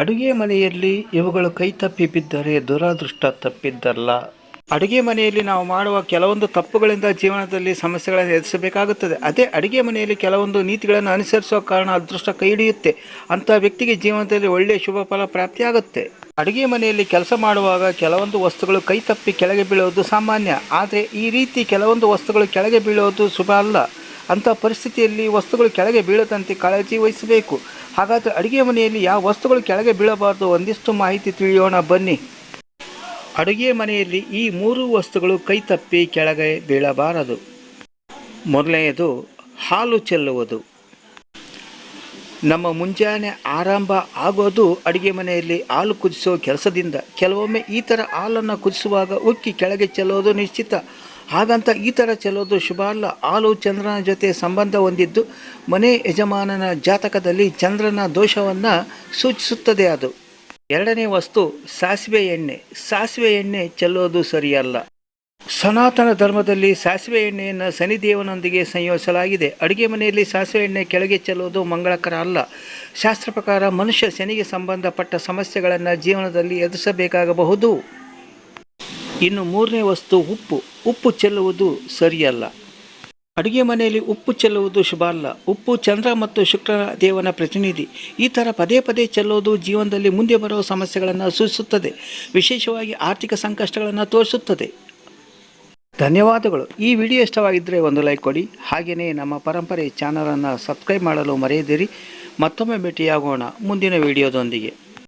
ಅಡುಗೆ ಮನೆಯಲ್ಲಿ ಇವುಗಳು ಕೈ ತಪ್ಪಿ ಬಿದ್ದರೆ ದುರಾದೃಷ್ಟ ತಪ್ಪಿದ್ದಲ್ಲ. ಅಡುಗೆ ಮನೆಯಲ್ಲಿ ನಾವು ಮಾಡುವ ಕೆಲವೊಂದು ತಪ್ಪುಗಳಿಂದ ಜೀವನದಲ್ಲಿ ಸಮಸ್ಯೆಗಳನ್ನು ಎದುರಿಸಬೇಕಾಗುತ್ತದೆ. ಅದೇ ಅಡುಗೆ ಮನೆಯಲ್ಲಿ ಕೆಲವೊಂದು ನೀತಿಗಳನ್ನು ಅನುಸರಿಸುವ ಕಾರಣ ಅದೃಷ್ಟ ಕೈ ಹಿಡಿಯುತ್ತೆ. ಅಂಥ ವ್ಯಕ್ತಿಗೆ ಜೀವನದಲ್ಲಿ ಒಳ್ಳೆಯ ಶುಭ ಫಲ ಪ್ರಾಪ್ತಿಯಾಗುತ್ತೆ. ಅಡುಗೆ ಮನೆಯಲ್ಲಿ ಕೆಲಸ ಮಾಡುವಾಗ ಕೆಲವೊಂದು ವಸ್ತುಗಳು ಕೈ ತಪ್ಪಿ ಕೆಳಗೆ ಬೀಳೋದು ಸಾಮಾನ್ಯ. ಆದರೆ ಈ ರೀತಿ ಕೆಲವೊಂದು ವಸ್ತುಗಳು ಕೆಳಗೆ ಬೀಳೋದು ಶುಭ ಅಲ್ಲ. ಅಂಥ ಪರಿಸ್ಥಿತಿಯಲ್ಲಿ ವಸ್ತುಗಳು ಕೆಳಗೆ ಬೀಳದಂತೆ ಕಾಳಜಿ ವಹಿಸಬೇಕು. ಹಾಗಾದರೆ ಅಡುಗೆ ಮನೆಯಲ್ಲಿ ಯಾವ ವಸ್ತುಗಳು ಕೆಳಗೆ ಬೀಳಬಾರ್ದು ಒಂದಿಷ್ಟು ಮಾಹಿತಿ ತಿಳಿಯೋಣ, ಬನ್ನಿ. ಅಡುಗೆ ಮನೆಯಲ್ಲಿ ಈ ಮೂರು ವಸ್ತುಗಳು ಕೈ ತಪ್ಪಿ ಕೆಳಗೆ ಬೀಳಬಾರದು. ಮೊದಲನೆಯದು, ಹಾಲು ಚೆಲ್ಲುವುದು. ನಮ್ಮ ಮುಂಜಾನೆ ಆರಂಭ ಆಗೋದು ಅಡುಗೆ ಮನೆಯಲ್ಲಿ ಹಾಲು ಕುದಿಸೋ ಕೆಲಸದಿಂದ. ಕೆಲವೊಮ್ಮೆ ಈ ಥರ ಹಾಲನ್ನು ಕುದಿಸುವಾಗ ಉಕ್ಕಿ ಕೆಳಗೆ ಚೆಲ್ಲೋದು ನಿಶ್ಚಿತ. ಹಾಗಂತ ಈ ಥರ ಚೆಲ್ಲೋದು ಶುಭ ಅಲ್ಲ ಆಲು ಚಂದ್ರನ ಜೊತೆ ಸಂಬಂಧ ಹೊಂದಿದ್ದು ಮನೆ ಯಜಮಾನನ ಜಾತಕದಲ್ಲಿ ಚಂದ್ರನ ದೋಷವನ್ನು ಸೂಚಿಸುತ್ತದೆ ಅದು. ಎರಡನೇ ವಸ್ತು ಸಾಸಿವೆ ಎಣ್ಣೆ. ಸಾಸಿವೆ ಎಣ್ಣೆ ಚೆಲ್ಲೋದು ಸರಿಯಲ್ಲ. ಸನಾತನ ಧರ್ಮದಲ್ಲಿ ಸಾಸಿವೆ ಎಣ್ಣೆಯನ್ನು ಶನಿದೇವನೊಂದಿಗೆ ಸಂಯೋಜಿಸಲಾಗಿದೆ. ಅಡುಗೆ ಮನೆಯಲ್ಲಿ ಸಾಸಿವೆ ಎಣ್ಣೆ ಕೆಳಗೆ ಚೆಲ್ಲೋದು ಮಂಗಳಕರ ಅಲ್ಲ. ಶಾಸ್ತ್ರ ಪ್ರಕಾರ ಮನುಷ್ಯ ಶನಿಗೆ ಸಂಬಂಧಪಟ್ಟ ಸಮಸ್ಯೆಗಳನ್ನು ಜೀವನದಲ್ಲಿ ಎದುರಿಸಬೇಕಾಗಬಹುದು. ಇನ್ನು ಮೂರನೇ ವಸ್ತು ಉಪ್ಪು. ಉಪ್ಪು ಚೆಲ್ಲುವುದು ಸರಿಯಲ್ಲ. ಅಡುಗೆ ಮನೆಯಲ್ಲಿ ಉಪ್ಪು ಚೆಲ್ಲುವುದು ಶುಭ ಅಲ್ಲ ಉಪ್ಪು ಚಂದ್ರ ಮತ್ತು ಶುಕ್ರ ದೇವನ ಪ್ರತಿನಿಧಿ. ಈ ಥರ ಪದೇ ಪದೇ ಚೆಲ್ಲೋದು ಜೀವನದಲ್ಲಿ ಮುಂದೆ ಬರುವ ಸಮಸ್ಯೆಗಳನ್ನು ಸೂಚಿಸುತ್ತದೆ. ವಿಶೇಷವಾಗಿ ಆರ್ಥಿಕ ಸಂಕಷ್ಟಗಳನ್ನು ತೋರಿಸುತ್ತದೆ. ಧನ್ಯವಾದಗಳು. ಈ ವಿಡಿಯೋ ಇಷ್ಟವಾಗಿದ್ದರೆ ಒಂದು ಲೈಕ್ ಕೊಡಿ. ಹಾಗೆಯೇ ನಮ್ಮ ಪರಂಪರೆ ಚಾನಲನ್ನು ಸಬ್ಸ್ಕ್ರೈಬ್ ಮಾಡಲು ಮರೆಯದಿರಿ. ಮತ್ತೊಮ್ಮೆ ಭೇಟಿಯಾಗೋಣ ಮುಂದಿನ ವಿಡಿಯೋದೊಂದಿಗೆ.